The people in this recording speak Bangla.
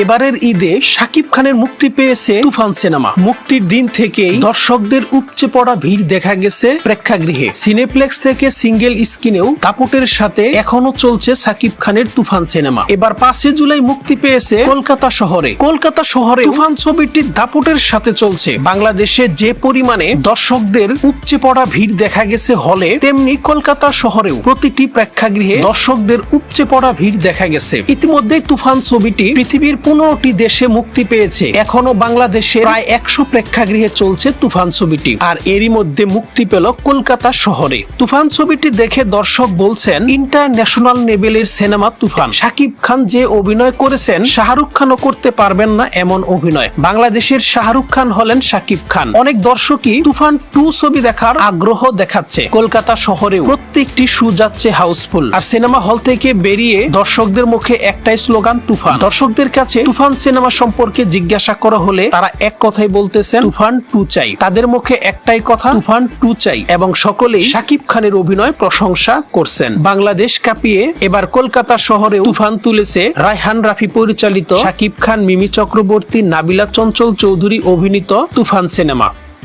এবারের ঈদে শাকিব খানের মুক্তি পেয়েছে তুফান সিনেমা। মুক্তির দিন থেকেই দর্শকদের উপচে পড়া ভিড় দেখা গেছে প্রেক্ষাগৃহে। সিনেপ্লেক্স থেকে সিঙ্গেল স্ক্রিনেও দাপটের সাথে এখনও চলছে শাকিব খানের তুফান সিনেমা। এবার পাঁচই জুলাই মুক্তি পেয়েছে কলকাতা শহরে। কলকাতা শহরে তুফান ছবিটি দাপটের সাথে চলছে। বাংলাদেশে যে পরিমাণে দর্শকদের উপচে পড়া ভিড় দেখা গেছে হলে তেমনি কলকাতা শহরেও প্রতিটি প্রেক্ষাগৃহে দর্শকদের উপচে পড়া ভিড় দেখা গেছে। ইতিমধ্যে তুফান ছবিটি পৃথিবীর পনেরোটি দেশে মুক্তি পেয়েছে। এখনও বাংলাদেশে প্রায় একশো প্রেক্ষাগৃহে চলছে তুফান ছবিটি। আর এরই মধ্যে মুক্তি পেল কলকাতা শহরে। তুফান ছবিটি দেখে দর্শক বলছেন, ইন্টারন্যাশনাল লেভেলের সিনেমা তুফান। শাকিব খান যে অভিনয় করেছেন, শাহরুখ খানও করতে পারবেন না এমন অভিনয়। বাংলাদেশের শাহরুখ খান হলেন শাকিব খান। অনেক দর্শকই তুফান টু ছবি দেখার আগ্রহ দেখাচ্ছে। কলকাতা শহরেও প্রত্যেকটি শু যাচ্ছে হাউসফুল। আর সিনেমা হল থেকে বেরিয়ে দর্শকদের মুখে একটাই স্লোগান, তুফান। দর্শকদের কাছে তুফান সিনেমা সম্পর্কে জিজ্ঞাসা করা হলে তারা এক কথাই বলতেছেন, তুফান টু চাই। তাদের মুখে একটাই কথা, তুফান টু চাই। এবং সকলেই শাকিব খানের অভিনয় প্রশংসা করছেন। বাংলাদেশ কাঁপিয়ে এবার কলকাতা শহরে তুফান তুলেছে রায়হান রাফি পরিচালিত শাকিব খান, মিমি চক্রবর্তী, নাবিলা চঞ্চল চৌধুরী অভিনীত তুফান সিনেমা।